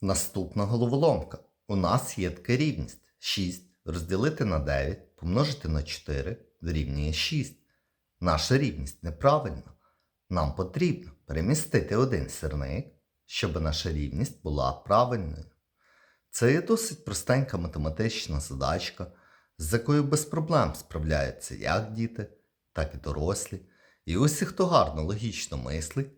Наступна головоломка. У нас є така рівність 6 розділити на 9 помножити на 4 дорівнює 6. Наша рівність неправильна. Нам потрібно перемістити один сірник, щоб наша рівність була правильною. Це є досить простенька математична задачка, з якою без проблем справляються як діти, так і дорослі. І усі, хто гарно логічно мислить,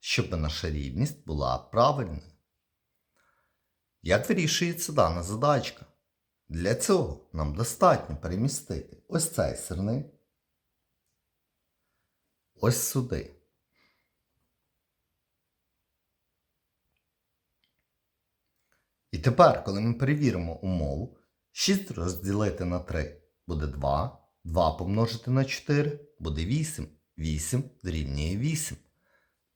щоб наша рівність була правильною. Як вирішується дана задачка? Для цього нам достатньо перемістити ось цей сирник ось сюди. І тепер, коли ми перевіримо умову, 6 розділити на 3 буде 2, 2 помножити на 4 буде 8, 8 дорівнює 8.